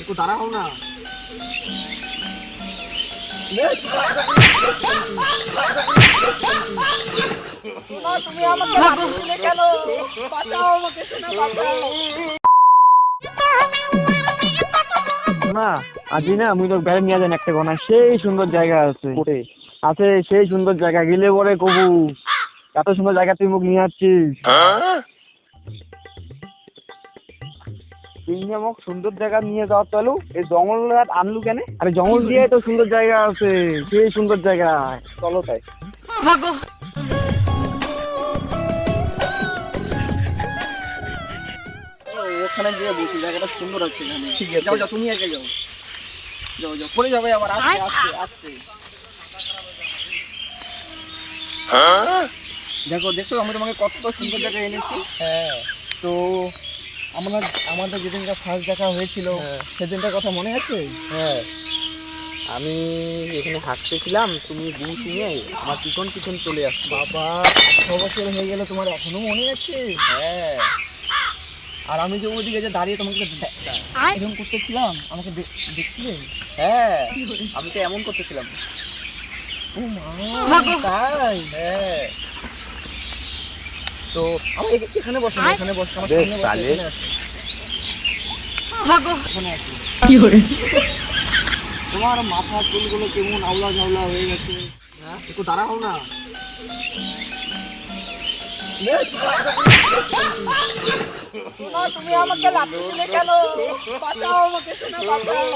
একটু দাঁড়াও না। তুমি আমাকে কেন? বাঁচাও আমাকে শোনা বাঁচাও। না আজি না মুই তো বেড়ে নিয়ে যান একটা কোনা সেই সুন্দর জায়গা আছে। আছে সেই সুন্দর জায়গা গেলে পরে কবু। এত সুন্দর জায়গা তুই মুখ নিয়ে আসছিস। তুই সুন্দর জায়গা নিয়ে যাওয়া চলো। এই জঙ্গল রাত আনলু কেন? আরে জঙ্গল দিয়ে তো সুন্দর জায়গা আছে সেই সুন্দর জায়গা। চলো তাই। ওখানে গিয়ে বলছি জায়গাটা সুন্দর আছে এখানে। ঠিক আছে। যাও যাও তুমি আগে যাও। যাও যাও পরে যাবে আবার আস্তে আস্তে আস্তে। দেখো দেখছ আমি তোমাকে কত সুন্দর জায়গায় এনেছি। হ্যাঁ। তো আমরা আমাদের যেদিনটা ফার্স্ট দেখা হয়েছিল সেদিনটার কথা মনে আছে? হ্যাঁ। আমি এখানে হাঁটতেছিলাম তুমি বউ শুনে আমার পিছন পিছন চলে আসছো। বাবা ছ বছর হয়ে গেলে তোমার এখনও মনে আছে? হ্যাঁ। আর আমি যে ওইদিকে যে দাঁড়িয়ে তোমাকে এরকম করতেছিলাম আমাকে দেখছিলে? হ্যাঁ আমি তো এমন করতেছিলাম। ও মা তাই? হ্যাঁ। তো আমি এখানে বসো এখানে বসো আমার সামনে বসো, আসো। এখানে তোমার মাথা চুলগুলো কেমন আউলা ঝাউলা হয়ে গেছে। হ্যাঁ একটু দাঁড়াও না। তুমি আমাকে লাথি দিলে কেন? বাঁচাও আমাকে শোনা বাঁচাও।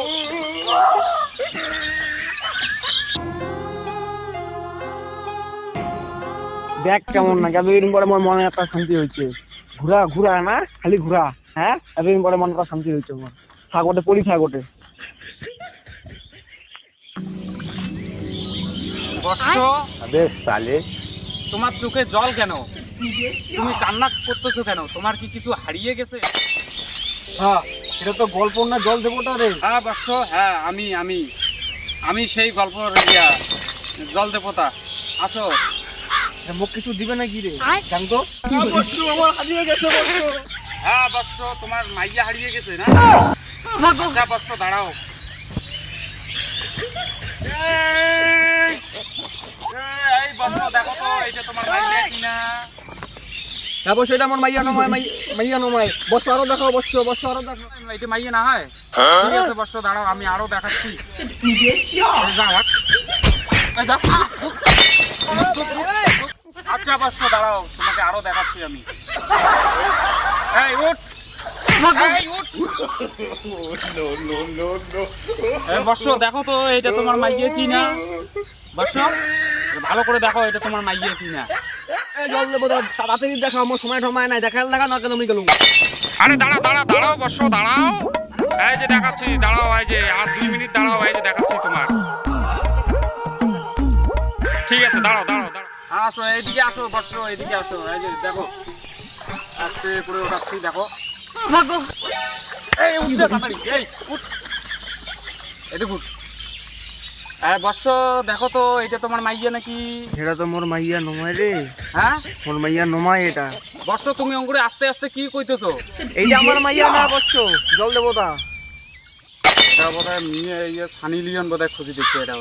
দেখ কেমন না এতদিন পরে মনে একটা শান্তি হয়েছে। ঘুরা ঘুরা না খালি ঘুরা হ্যাঁ? এতদিন পরে মনে একটা শান্তি হয়েছে আমার। সাগটে পড়ি সাগটে বর্ষ তোমার চোখে জল কেন? তুমি কান্না করতেছো কেন? তোমার কি কিছু হারিয়ে গেছে? হ্যাঁ এটা তো গল্প না জল দেবতা রে। হ্যাঁ বর্ষ হ্যাঁ আমি আমি আমি সেই গল্প জল দেবতা আসো। মুখ কিছু দিবে না কি রে জানতো? বস্তু আমার হারিয়ে গেছে হ্যাঁ বর্ষ তোমার মাইয়া হারিয়ে গেছে না? আচ্ছা বর্ষ দাঁড়াও। এই, বর্ষ দেখো তো এটা তোমার মাইয়া কিনা। তারপর সেটা আমার মাইয়া নমায় মাই- মাইয়া নমায়। বস আরও দেখো বস বস আরও দেখো এটা মাইয়া না হয়? ঠিক আছে বর্ষ দাঁড়াও আমি আরও দেখাচ্ছি। এই যা, হাট। এই যা। আচ্ছা বর্ষ দাঁড়াও তোমাকে আরও দেখাচ্ছি আমি। এই উঠ। বর্ষ দেখো তো এটা তোমার মাইয়ে কি না বর্ষ ভালো করে দেখো এটা তোমার মাইয়ে কি না জল তাড়াতাড়ি দেখো আমার সময় টময় নাই দেখার লাগা না কেন আমি গেলুম? আরে দাঁড়া দাঁড়া দাঁড়াও বর্ষ দাঁড়াও। এই যে দেখাচ্ছি দাঁড়াও এই যে আর দুই মিনিট দাঁড়াও এই যে দেখাচ্ছি তোমার। ঠিক আছে দাঁড়াও দাঁড়াও দাঁড়াও। আসো এইদিকে আসো বর্ষ এইদিকে আসো। এই যে দেখো আস্তে করে ওঠাচ্ছি দেখো। ভাগো এই উঠবে তাড়াতাড়ি এই উঠ। এদিকে উঠ। এই বর্ষ দেখো তো এটা তোমার মাইয়া নাকি? এটা তো মোর মাইয়া নমায় রে। হ্যাঁ? মোর মাইয়া নমায় এটা। বর্ষ তুমি আস্তে আস্তে কি কইতেছো? এইটা আমার মাইয়া না জল দেবতা এটা বোধহয় নিয়ে ইয়ে সানি লিওন খুঁজে দিচ্ছে এটা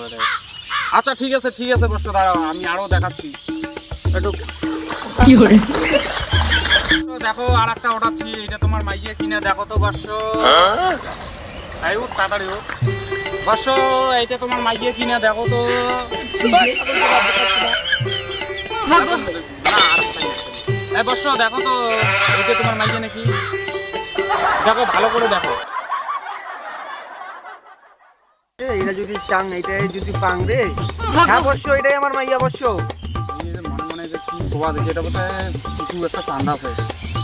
আচ্ছা ঠিক আছে ঠিক আছে বর্ষ দাঁড়াও আমি আরও দেখাচ্ছি। একটু তো দেখো আর একটা ওঠাচ্ছি এটা তোমার মাইয়ে কিনা দেখো তো বর্ষ। এই উঠ তাড়াতাড়ি উঠ। বর্ষ এইটা তোমার মাইয়ে কিনে দেখো তো। বর্ষ দেখো তো এইটা তোমার মাইয়ে নাকি? দেখো ভালো করে দেখো। এটা যদি চাং এটাই যদি পাং রে অবশ্য এটাই আমার মাইয়া অবশ্য মনে মনে যে কি গোয়া দিচ্ছে এটা বোধহয় কিছু একটা চান্দ আছে।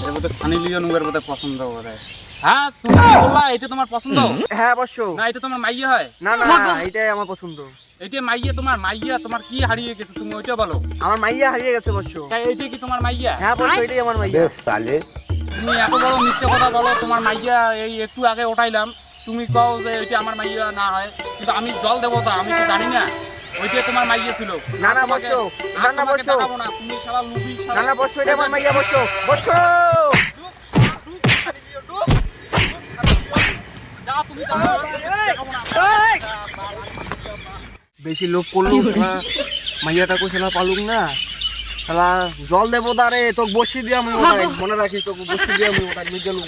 এটা বোধহয় সানি লিওন উবের বোধহয় পছন্দ বোধহয়। হ্যাঁ তুমি কি বললা এটা তোমার পছন্দ? হ্যাঁ অবশ্য না এটা তোমার মাইয়া হয়? না না এটাই আমার পছন্দ। এটা মাইয়া তোমার মাইয়া তোমার কি হারিয়ে গেছে তুমি ওইটা বলো। আমার মাইয়া হারিয়ে গেছে অবশ্য এইটা কি তোমার মাইয়া? হ্যাঁ অবশ্য এটাই আমার মাইয়া। তুমি এত বড় মিথ্যে কথা বলো তোমার মাইয়া এই একটু আগে ওঠাইলাম। তুমি কও যে এটা আমার মাইয়া না হয় কিন্তু আমি জল দেবো তো আমি তো জানি না। ওইটা তোমার মাইয়া ছিল। না, না, বসো। না, না, বসো। না তুমি সারা লুবি না না অবশ্য এটা আমার মাইয়া দেখাবো না। বেশি লোভ করল মাইয়াটা কইছে না পালুক না? শালা জল দেবো দারে তোকে বসি দিয়া আমি মনে রাখিস তোকে বসি দিয়া আমি ওটাই নিয়ে গেলুম।